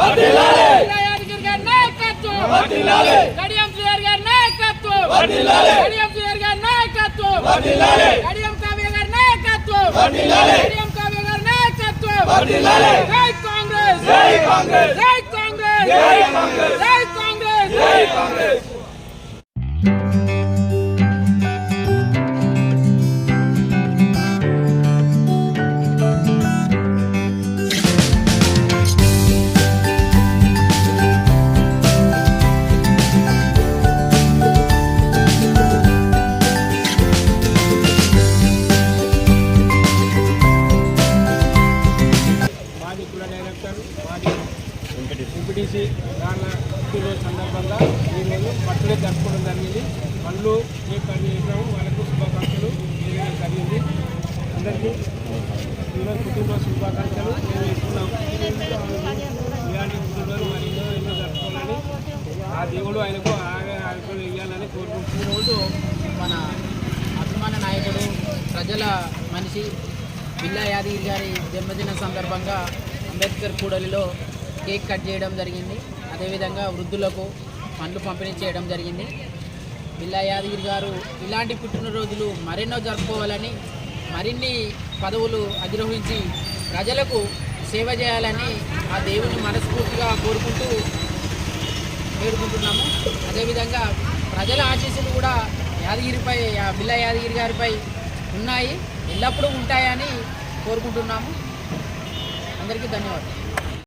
యాదగిరి గారి నాయకత్వం. కడియం శ్రీహరి గారి నాయకత్వం. కడియం శ్రీహరి గారి నాయకత్వం. కడియం కావ్య గారి నాయకత్వం. కడియం కావ్య గారి నాయకత్వం. జై కాంగ్రెస్. జై కాంగ్రెస్. జై కాంగ్రెస్. జై కాంగ్రెస్. జై కాంగ్రెస్. జై కాంగ్రెస్. ఎంపీటీసీ దాని సందర్భంగా ఈరోజు బర్త్డే జరుపుకోవడం జరిగింది. వాళ్ళు కేక్ కట్ చేసాము వాళ్ళకు శుభాకాంక్షలు జరిగింది. అందరికీ ఈరోజు పుట్టినరోజు శుభాకాంక్షలు ఇస్తున్నాం ఇలాంటి పుట్టినరోజు మరి ఎన్నో ఎన్నో జరుపుకోవాలని ఆ దేవుడు ఆయనకు ఆగే ఆయుష్లు ఇవ్వాలని కోరుకుంటున్నాం. ఈరోజు మన అభిమాన నాయకుడు ప్రజల మనిషి బిల్లా యాదగిరి గారి జన్మదిన సందర్భంగా అంబేద్కర్ కూడలిలో కేక్ కట్ చేయడం జరిగింది. అదేవిధంగా వృద్ధులకు పండ్లు పంపిణీ చేయడం జరిగింది. బిల్లా యాదగిరి గారు ఇలాంటి పుట్టినరోజులు మరెన్నో జరుపుకోవాలని మరిన్ని పదవులు అధిరోహించి ప్రజలకు సేవ చేయాలని ఆ దేవుని మనస్ఫూర్తిగా కోరుకుంటూ వేడుకుంటున్నాము. అదేవిధంగా ప్రజల ఆశీస్సులు కూడా యాదగిరిపై బిల్లా యాదగిరి గారిపై ఉన్నాయి. ఎల్లప్పుడూ ఉంటాయని కోరుకుంటున్నాము. అందరికీ ధన్యవాదాలు.